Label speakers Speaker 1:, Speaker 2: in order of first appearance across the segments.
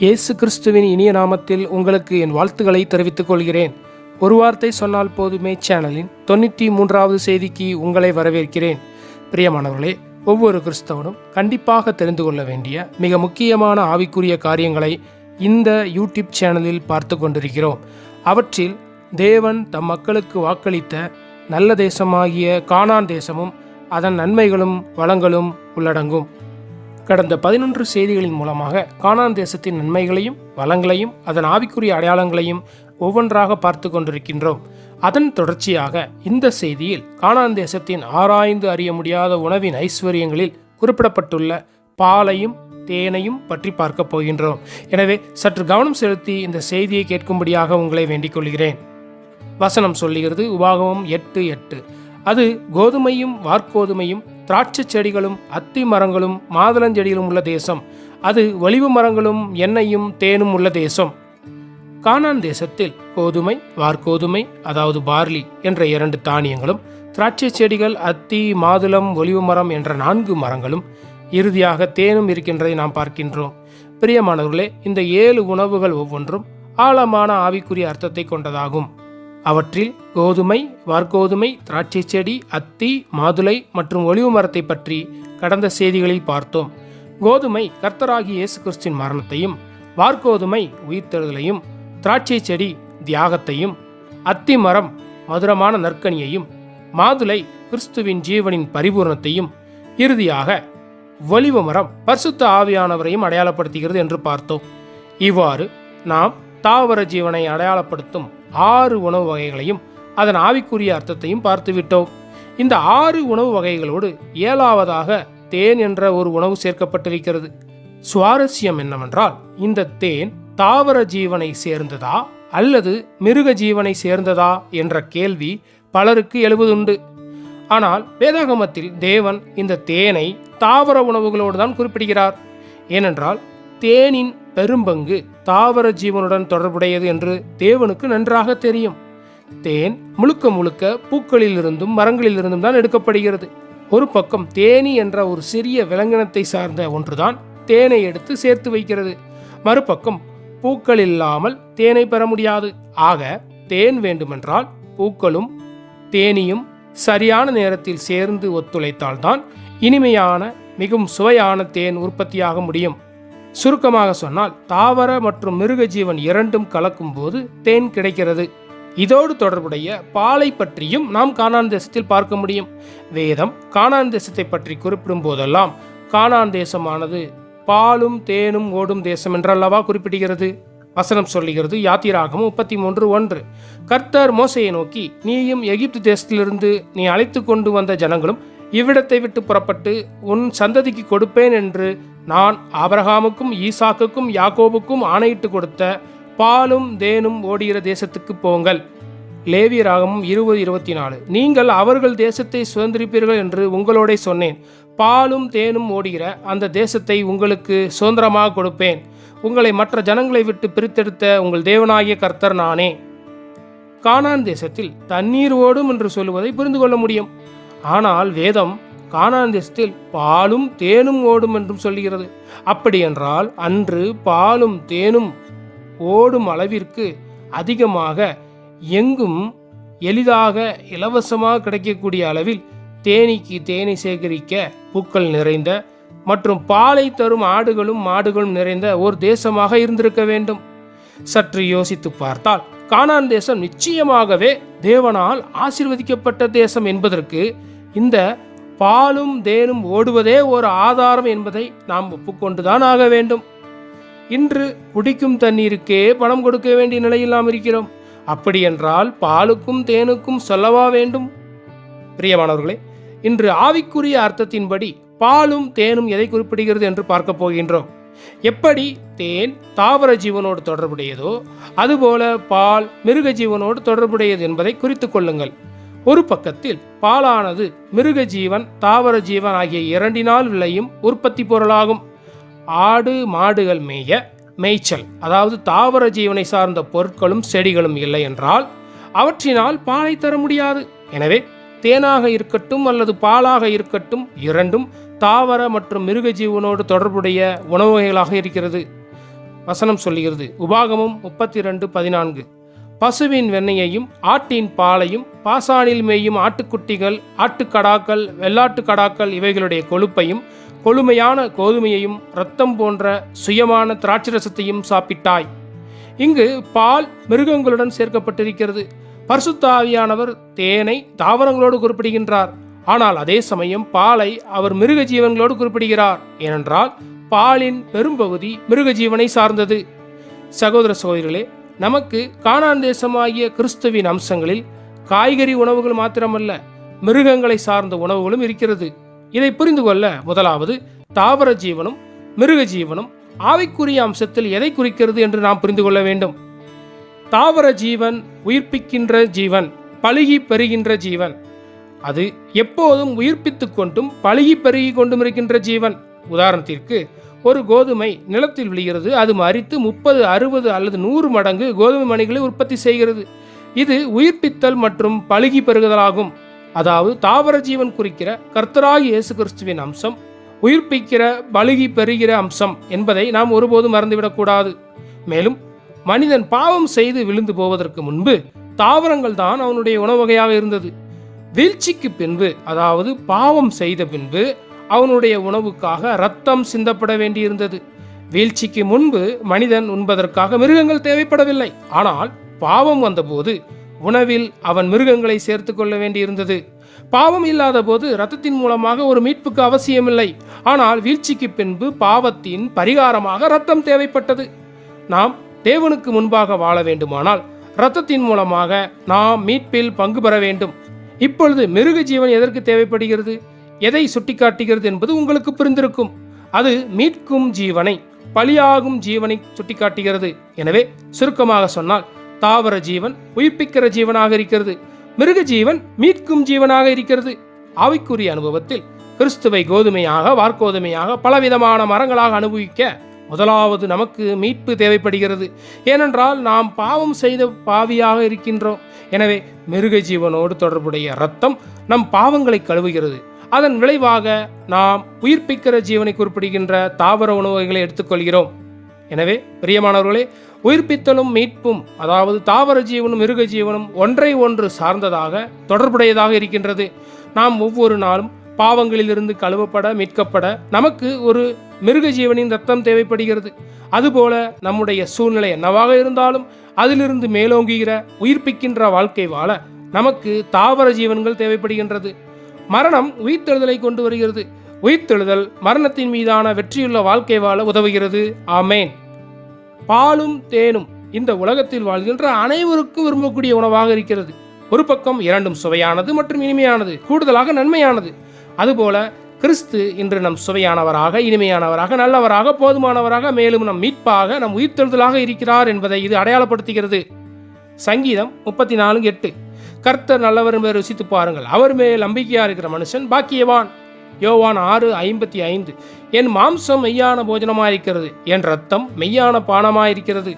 Speaker 1: இயேசு கிறிஸ்துவின் இனிய நாமத்தில் உங்களுக்கு என் வாழ்த்துக்களை தெரிவித்துக் கொள்கிறேன். ஒரு வார்த்தை சொன்னால் போதுமே சேனலின் தொண்ணூற்றி மூன்றாவது செய்திக்கு உங்களை வரவேற்கிறேன். பிரியமானவர்களே ஒவ்வொரு கிறிஸ்தவனும் கண்டிப்பாக தெரிந்து கொள்ள வேண்டிய மிக முக்கியமான ஆவிக்குரிய காரியங்களை இந்த யூடியூப் சேனலில் பார்த்து கொண்டிருக்கிறோம். அவற்றில் தேவன் தம் மக்களுக்கு வாக்களித்த நல்ல தேசமாகிய கானான் தேசமும் அதன் நன்மைகளும் வளங்களும் உள்ளடங்கும். கடந்த பதினொன்று செய்திகளின் மூலமாக கானான் தேசத்தின் நன்மைகளையும் வளங்களையும் அதன் ஆவிக்குரிய அடையாளங்களையும் ஒவ்வொன்றாக பார்த்து கொண்டிருக்கின்றோம். அதன் தொடர்ச்சியாக இந்த செய்தியில் கானான் தேசத்தின் ஆராய்ந்து அறிய முடியாத உணவின் ஐஸ்வர்யங்களில் குறிப்பிடப்பட்டுள்ள பாலையும் தேனையும் பற்றி பார்க்க போகின்றோம். எனவே சற்று கவனம் செலுத்தி இந்த செய்தியை கேட்கும்படியாக உங்களை வேண்டிக் கொள்கிறேன். வசனம் சொல்லுகிறது உபாகமம் எட்டு எட்டு. அது கோதுமையும் வார்கோதுமையும் திராட்சை செடிகளும் அத்தி மரங்களும் மாதுளஞ்செடிகளும் உள்ள தேசம். அது ஒளிவு மரங்களும் எண்ணெயும் தேனும் உள்ள தேசம். கானான் தேசத்தில் கோதுமை வார்கோதுமை அதாவது பார்லி என்ற இரண்டு தானியங்களும் திராட்சை செடிகள் அத்தி மாதுளம் ஒளிவு மரம் என்ற நான்கு மரங்களும் இறுதியாக தேனும் இருக்கின்றதை நாம் பார்க்கின்றோம். பிரியமானவர்களே இந்த ஏழு உணவுகள் ஒவ்வொன்றும் ஆழமான ஆவிக்குரிய அர்த்தத்தை கொண்டதாகும். அவற்றில் கோதுமை வார்கோதுமை திராட்சை செடி அத்தி மாதுளை மற்றும் ஒளிவு மரத்தை பற்றி கடந்த செய்திகளில் பார்த்தோம். கோதுமை கர்த்தராகி இயேசு கிறிஸ்தின் மரணத்தையும் வார்கோதுமை உயிர்த்தெழுதலையும் திராட்சை செடி தியாகத்தையும் அத்தி மரம் மதுரமான நற்கனியையும் மாதுளை கிறிஸ்துவின் ஜீவனின் பரிபூரணத்தையும் இறுதியாக ஒளிவு மரம் பரிசுத்த ஆவியானவரையும் அடையாளப்படுத்துகிறது என்று பார்த்தோம். இவ்வாறு நாம் தாவர ஜீவனை அடையாளப்படுத்தும் ஆறு உணவு வகைகளையும் அதன் ஆவிக்குரிய அர்த்தத்தையும் பார்த்துவிட்டோம். இந்த ஆறு உணவு வகைகளோடு ஏழாவதாக தேன் என்ற ஒரு உணவு சேர்க்கப்பட்டிருக்கிறது. சுவாரஸ்யம் என்னவென்றால் இந்த தேன் தாவர ஜீவனை சேர்ந்ததா அல்லது மிருக ஜீவனை சேர்ந்ததா என்ற கேள்வி பலருக்கு எழுவதுண்டு. ஆனால் வேதாகமத்தில் தேவன் இந்த தேனை தாவர உணவுகளோடு தான் குறிப்பிடுகிறார். ஏனென்றால் தேனின் பெரும்பங்கு தாவர ஜீவனுடன் தொடர்புடையது என்று தேவனுக்கு நன்றாக தெரியும். தேன் முழுக்க முழுக்க பூக்களிலிருந்தும் மரங்களிலிருந்தும் தான் எடுக்கப்படுகிறது. ஒரு பக்கம் தேனி என்ற ஒரு சிறிய விலங்கினத்தை சார்ந்த ஒன்றுதான் தேனை எடுத்து சேர்த்து வைக்கிறது. மறுபக்கம் பூக்கள் இல்லாமல் தேனை பெற முடியாது. ஆக தேன் வேண்டுமென்றால் பூக்களும் தேனியும் சரியான நேரத்தில் சேர்ந்து ஒத்துழைத்தால்தான் இனிமையான மிகவும் சுவையான தேன் உற்பத்தியாக முடியும். சுருக்கமாக சொன்னால் தாவர மற்றும் மிருக ஜீவன் இரண்டும் கலக்கும் போது தேன் கிடைக்கிறது. இதோடு தொடர்புடைய பாலை பற்றியும் நாம் காணான் தேசத்தில் பார்க்க முடியும். வேதம் காணான் தேசத்தை பற்றி குறிப்பிடும் போதெல்லாம் கானான் தேசமானது பாலும் தேனும் ஓடும் தேசம் என்றல்லவா குறிப்பிடுகிறது. வசனம் சொல்லுகிறது யாத்திராகம் முப்பத்தி மூன்று ஒன்று. கர்த்தர் மோசையை நோக்கி நீயும் எகிப்து தேசத்திலிருந்து நீ அழைத்து கொண்டு வந்த ஜனங்களும் இவ்விடத்தை விட்டு புறப்பட்டு உன் சந்ததிக்கு கொடுப்பேன் என்று நான் ஆபிரகாமுக்கும் ஈசாக்குக்கும் யாக்கோபுக்கும் ஆணையிட்டு கொடுத்த பாலும் தேனும் ஓடுகிற தேசத்துக்கு போங்கள். லேவியராகமும் இருபது இருபத்தி நாலு நீங்கள் அவர்கள் தேசத்தை சுதந்திரிப்பீர்கள் என்று உங்களோட சொன்னேன். பாலும் தேனும் ஓடுகிற அந்த தேசத்தை உங்களுக்கு சுதந்திரமாக கொடுப்பேன். உங்களை மற்ற ஜனங்களை விட்டு பிரித்தெடுத்த உங்கள் தேவனாகிய கர்த்தர் நானே. கானான் தேசத்தில் தண்ணீர் ஓடும் என்று சொல்லுவதை புரிந்து கொள்ள முடியும். ஆனால் வேதம் கானான் தேசத்தில் பாலும் தேனும் ஓடும் என்றும் சொல்லுகிறது. அப்படியென்றால் அன்று பாலும் தேனும் ஓடும் அளவிற்கு அதிகமாக எங்கும் எளிதாக இலவசமாக கிடைக்கக்கூடிய அளவில் தேனீக்கு தேனை சேகரிக்க பூக்கள் நிறைந்த மற்றும் பாலை தரும் ஆடுகளும் மாடுகளும் நிறைந்த ஒரு தேசமாக இருந்திருக்க வேண்டும். சற்று யோசித்து பார்த்தால் கானான் தேசம் நிச்சயமாகவே தேவனால் ஆசிர்வதிக்கப்பட்ட தேசம் என்பதற்கு இந்த பாலும் தேனும் ஓடுவதே ஒரு ஆதாரம் என்பதை நாம் ஒப்புக்கொண்டுதான் ஆக வேண்டும். இன்று குடிக்கும் தண்ணீருக்கே பணம் கொடுக்க வேண்டிய நிலையில் நாம் இருக்கிறோம். அப்படியென்றால் பாலுக்கும் தேனுக்கும் சொல்லவா வேண்டும்? பிரியமானவர்களே இன்று ஆவிக்குரிய அர்த்தத்தின்படி பாலும் தேனும் எதை குறிப்பிடுகிறது என்று பார்க்க போகின்றோம். எப்படி தேன் தாவர ஜீவனோடு தொடர்புடையதோ அதுபோல பால் மிருக ஜீவனோடு தொடர்புடையது என்பதை குறித்து கொள்ளுங்கள். ஒரு பக்கத்தில் பாலானது மிருக ஜீவன் தாவர ஜீவன் ஆகிய இரண்டினால் விளையும் உற்பத்தி பொருளாகும். ஆடு மாடுகள் மேய மேய்ச்சல் அதாவது தாவர ஜீவனை சார்ந்த பொருட்களும் செடிகளும் இல்லை என்றால் அவற்றினால் பாலை தர முடியாது. எனவே தேனாக இருக்கட்டும் அல்லது பாலாக இருக்கட்டும் இரண்டும் தாவர மற்றும் மிருக ஜீவனோடு தொடர்புடைய உணவு வகைகளாக இருக்கிறது. வசனம் சொல்லுகிறது உபாகமும் முப்பத்தி ரெண்டு பதினான்கு. பசுவின் வெண்ணெயையும் ஆட்டின் பாலையும் பாசானில் மேயும் ஆட்டுக்குட்டிகள் ஆட்டுக்கடாக்கள் வெள்ளாட்டுக் கடாக்கள் இவைகளுடைய கொழுப்பையும் கொழுமையான கோதுமையையும் இரத்தம் போன்ற சுயமான திராட்சரசத்தையும் சாப்பிட்டாய். இங்கு பால் மிருகங்களுடன் சேர்க்கப்பட்டிருக்கிறது. பர்சுத்தாவியானவர் தேனை தாவரங்களோடு குறிப்பிடுகின்றார். ஆனால் அதே சமயம் பாலை அவர் மிருக ஜீவன்களோடு குறிப்பிடுகிறார். ஏனென்றால் பாலின் பெரும்பகுதி மிருக ஜீவனை சார்ந்தது. சகோதர சகோதரிகளே நமக்கு காணான் தேசமாகிய கிறிஸ்துவின் அம்சங்களில் காய்கறி உணவுகள் மாத்திரமல்ல மிருகங்களை சார்ந்த உணவுகளும் இருக்கிறது. இதை புரிந்து கொள்ள முதலாவது தாவர ஜீவனும் மிருக ஜீவனும் ஆவிக்குரிய அம்சத்தில் எதை குறிக்கிறது என்று நாம் புரிந்து கொள்ள வேண்டும். தாவர ஜீவன் உயிர்ப்பிக்கின்ற ஜீவன் பழுகி பெறுகின்ற ஜீவன். அது எப்போதும் உயிர்ப்பித்து கொண்டும் பழுகி பெருகி கொண்டும் இருக்கின்ற ஜீவன். உதாரணத்திற்கு ஒரு கோதுமை நிலத்தில் விழுகிறது அது மறித்து முப்பது அறுபது அல்லது நூறு மடங்கு கோதுமை மணிகளை உற்பத்தி செய்கிறது. இது உயிர்ப்பித்தல் மற்றும் பழுகி பெறுகுதலாகும் அதாவது தாவர ஜீவன் குறிக்கிற கர்த்தராகி இயேசு கிறிஸ்துவின் அம்சம் உயிர்ப்பிக்கிற பழுகி பெறுகிற அம்சம் என்பதை நாம் ஒருபோதும் மறந்துவிடக்கூடாது மேலும் மனிதன் பாவம் செய்து விழுந்து போவதற்கு முன்பு தாவரங்கள் தான் அவனுடைய உணவு வகையாக இருந்தது. வீழ்ச்சிக்கு பின்பு அதாவது பாவம் செய்த பின்பு அவனுடைய உணவுக்காக ரத்தம் சிந்தப்பட வேண்டியிருந்தது. வீழ்ச்சிக்கு முன்பு மனிதன் உண்பதற்காக மிருகங்கள் தேவைப்படவில்லை. ஆனால் பாவம் வந்தபோது உணவில் அவன் மிருகங்களை சேர்த்து கொள்ள வேண்டியிருந்தது. பாவம் இல்லாத போது ரத்தத்தின் மூலமாக ஒரு மீட்புக்கு அவசியமில்லை. ஆனால் வீழ்ச்சிக்கு பின்பு பாவத்தின் பரிகாரமாக ரத்தம் தேவைப்பட்டது. நாம் தேவனுக்கு முன்பாக வாழ வேண்டுமானால் ரத்தத்தின் மூலமாக நாம் மீட்பில் பங்கு பெற வேண்டும். இப்பொழுது மிருக ஜீவன் எதற்கு தேவைப்படுகிறது? எதை சுட்டிக்காட்டுகிறது என்பது உங்களுக்கு புரிந்திருக்கும். அது மீட்கும் ஜீவனை பலியாகும் ஜீவனை சுட்டிக்காட்டுகிறது. எனவே சுருக்கமாக சொன்னால் தாவர ஜீவன் உயிர்ப்பிக்கிற ஜீவனாக இருக்கிறது. மிருக ஜீவன் மீட்கும் ஜீவனாக இருக்கிறது. ஆவிக்குரிய அனுபவத்தில் கிறிஸ்துவை கோதுமையாக வார்கோதுமையாக பலவிதமான மரங்களாக அனுபவிக்க முதலாவது நமக்கு மீட்பு தேவைப்படுகிறது. ஏனென்றால் நாம் பாவம் செய்த பாவியாக இருக்கின்றோம். எனவே மிருக ஜீவனோடு தொடர்புடைய இரத்தம் நம் பாவங்களை கழுவுகிறது. அதன் விளைவாக நாம் உயிர்ப்பிக்கிற ஜீவனை குறிப்பிடுகின்ற தாவர உணவுகளை எடுத்துக்கொள்கிறோம். எனவே பிரியமானவர்களே உயிர்ப்பித்தலும் மீட்பும் அதாவது தாவர ஜீவனும் மிருக ஜீவனும் ஒன்றை ஒன்று சார்ந்ததாக தொடர்புடையதாக இருக்கின்றது. நாம் ஒவ்வொரு நாளும் பாவங்களிலிருந்து கழுவப்பட மீட்கப்பட நமக்கு ஒரு மிருக ஜீவனின் ரத்தம் தேவைப்படுகிறது. அதுபோல நம்முடைய சூழ்நிலை என்னவாக இருந்தாலும் அதிலிருந்து மேலோங்குகிற உயிர்ப்பிக்கின்ற வாழ்க்கை வாழ நமக்கு தாவர ஜீவன்கள் தேவைப்படுகின்றது. மரணம் உயிர்த்தெழுதலை கொண்டு வருகிறது. உயிர்த்தெழுதல் மரணத்தின் மீதான வெற்றியுள்ள வாழ்க்கை வாழ உதவுகிறது. ஆமேன். பாலும் தேனும் இந்த உலகத்தில் வாழ்கின்ற அனைவருக்கும் விரும்பக்கூடிய உணவாக இருக்கிறது. ஒரு பக்கம் இரண்டும் சுவையானது மற்றும் இனிமையானது கூடுதலாக நன்மையானது. அதுபோல கிறிஸ்து இன்று நம் சுவையானவராக இனிமையானவராக நல்லவராக போதுமானவராக மேலும் நம் மீட்பாக நம் உயிர்த்தெழுதலாக இருக்கிறார் என்பதை இது அடையாளப்படுத்துகிறது. சங்கீதம் முப்பத்தி நாலு எட்டு. கர்த்தர் நல்லவர் என்பதை ருசித்து பாருங்கள். அவர் மேல் நம்பிக்கையாக இருக்கிற மனுஷன் பாக்கியவான். யோவான் ஆறு ஐம்பத்தி ஐந்து. என் மாம்சம் மெய்யான போஜனமாயிருக்கிறது. என் ரத்தம் மெய்யான பானமாயிருக்கிறது.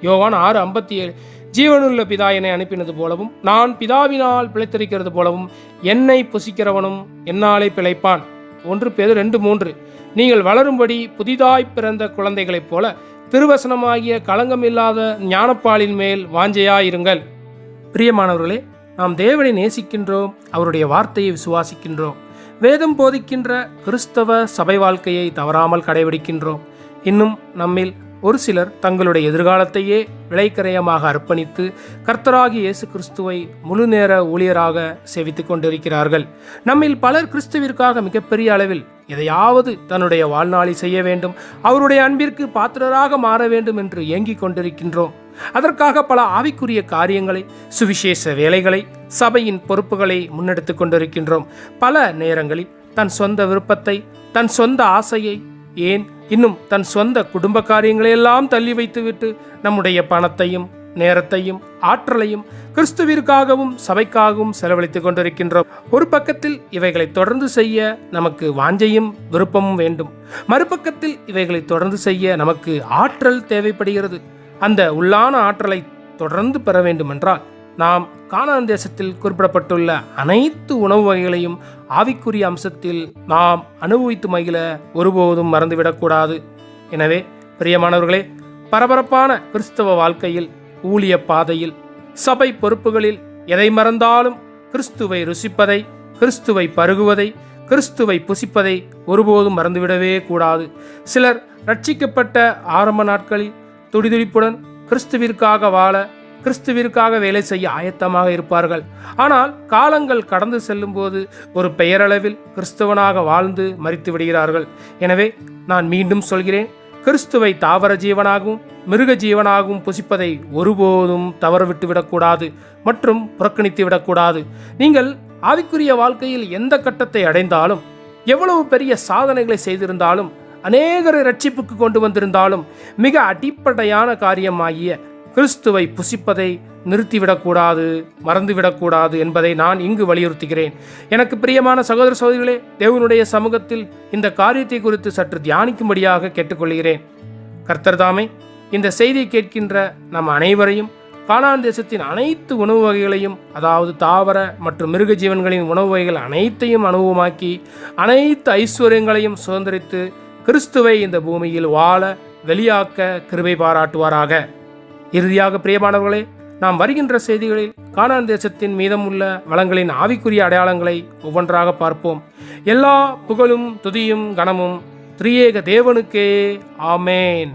Speaker 1: யோவான் ஆறு ஐம்பத்தி ஏழு. ஜீவனுள்ள பிதா என்னை அனுப்பினது போலவும் நான் பிதாவினால் பிழைத்திருக்கிறது போலவும் என்னை புசிக்கிறவனும் என்னாலே பிழைப்பான். ஒன்று பேர் ரெண்டு மூன்று. நீங்கள் வளரும்படி புதிதாய் பிறந்த குழந்தைகளைப் போல திருவசனமாகிய களங்கம் இல்லாத ஞானப்பாலின் மேல் வாஞ்சையாயிருங்கள். பிரியமானவர்களே நாம் தேவனை நேசிக்கின்றோம் அவருடைய வார்த்தையை விசுவாசிக்கின்றோம். வேதம் போதிக்கின்ற கிறிஸ்தவ சபை வாழ்க்கையை தவறாமல் கடைபிடிக்கின்றோம். இன்னும் நம்மில் ஒரு சிலர் தங்களுடைய எதிர்காலத்தையே விளைக்கரையமாக அர்ப்பணித்து கர்த்தராகி இயேசு கிறிஸ்துவை முழு நேர ஊழியராக சேவித்துக் கொண்டிருக்கிறார்கள். நம்மில் பலர் கிறிஸ்துவிற்காக மிகப்பெரிய அளவில் எதையாவது தன்னுடைய வாழ்நாளை செய்ய வேண்டும் அவருடைய அன்பிற்கு பாத்திரராக மாற வேண்டும் என்று ஏங்கிக் கொண்டிருக்கின்றோம். அதற்காக பல ஆவிக்குரிய காரியங்களை சுவிசேஷ வேலைகளை சபையின் பொறுப்புகளை முன்னெடுத்துக் கொண்டிருக்கின்றோம். பல நேரங்களில் தன் சொந்த விருப்பத்தை தன் சொந்த ஆசையை ஏன் இன்னும் தன் சொந்த குடும்ப காரியங்களையெல்லாம் தள்ளி வைத்துவிட்டு நம்முடைய பணத்தையும் நேரத்தையும் ஆற்றலையும் கிறிஸ்துவிற்காகவும் சபைக்காகவும் செலவழித்துக் கொண்டிருக்கின்றோம். ஒரு பக்கத்தில் இவைகளை தொடர்ந்து செய்ய நமக்கு வாஞ்சையும் விருப்பமும் வேண்டும். மறுபக்கத்தில் இவைகளை தொடர்ந்து செய்ய நமக்கு ஆற்றல் தேவைப்படுகிறது. அந்த உள்ளான ஆற்றலை தொடர்ந்து பெற வேண்டுமென்றால் நாம் கானான் தேசத்தில் குறிப்பிடப்பட்டுள்ள அனைத்து உணவு வகைகளையும் ஆவிக்குரிய அம்சத்தில் நாம் அனுபவித்து மகிழ ஒருபோதும் மறந்துவிடக்கூடாது. எனவே பிரியமானவர்களே பரபரப்பான கிறிஸ்தவ வாழ்க்கையில் ஊழிய பாதையில் சபை பொறுப்புகளில் எதை மறந்தாலும் கிறிஸ்துவை ருசிப்பதை கிறிஸ்துவை பருகுவதை கிறிஸ்துவை புசிப்பதை ஒருபோதும் மறந்துவிடவே கூடாது. சிலர் ரட்சிக்கப்பட்ட ஆரம்ப நாட்களில் துடிதுடிப்புடன் கிறிஸ்துவிற்காக வாழ கிறிஸ்துவிற்காக வேலை செய்ய ஆயத்தமாக இருப்பார்கள். ஆனால் காலங்கள் கடந்து செல்லும்போது ஒரு பெயரளவில் கிறிஸ்தவனாக வாழ்ந்து மறித்து விடுகிறார்கள். எனவே நான் மீண்டும் சொல்கிறேன் கிறிஸ்துவை தாவர ஜீவனாகவும் மிருக ஜீவனாகவும் புசிப்பதை ஒருபோதும் தவறவிட்டு விடக்கூடாது மற்றும் புறக்கணித்து விடக்கூடாது. நீங்கள் ஆவிக்குரிய வாழ்க்கையில் எந்த கட்டத்தை அடைந்தாலும் எவ்வளவு பெரிய சாதனைகளை செய்திருந்தாலும் அநேகரை ரட்சிப்புக்கு கொண்டு வந்திருந்தாலும் மிக அடிப்படையான காரியமாகிய கிறிஸ்துவை புசிப்பதை நிறுத்திவிடக்கூடாது மறந்துவிடக்கூடாது என்பதை நான் இங்கு வலியுறுத்துகிறேன். எனக்கு பிரியமான சகோதர சகோதரிகளே தேவனுடைய சமூகத்தில் இந்த காரியத்தை குறித்து சற்று தியானிக்கும்படியாக கேட்டுக்கொள்கிறேன். கர்த்தர் தாமே இந்த செய்தியை கேட்கின்ற நம் அனைவரையும் காணான் தேசத்தின் அனைத்து உணவு வகைகளையும் அதாவது தாவர மற்றும் மிருக ஜீவன்களின் உணவு வகைகள் அனைத்தையும் அனுபவமாக்கி அனைத்து ஐஸ்வர்யங்களையும் சுதந்திரித்து கிறிஸ்துவை இந்த பூமியில் வாழ வெளியாக்க கிருபை பாராட்டுவாராக. இறுதியாக பிரியமானவர்களே நாம் வருகின்ற செய்திகளில் கானான் தேசத்தின் மீதமுள்ள வளங்களின் ஆவிக்குரிய அடையாளங்களை ஒவ்வொன்றாக பார்ப்போம். எல்லா புகழும் துதியும் கனமும் திரியேக தேவனுக்கே. ஆமேன்.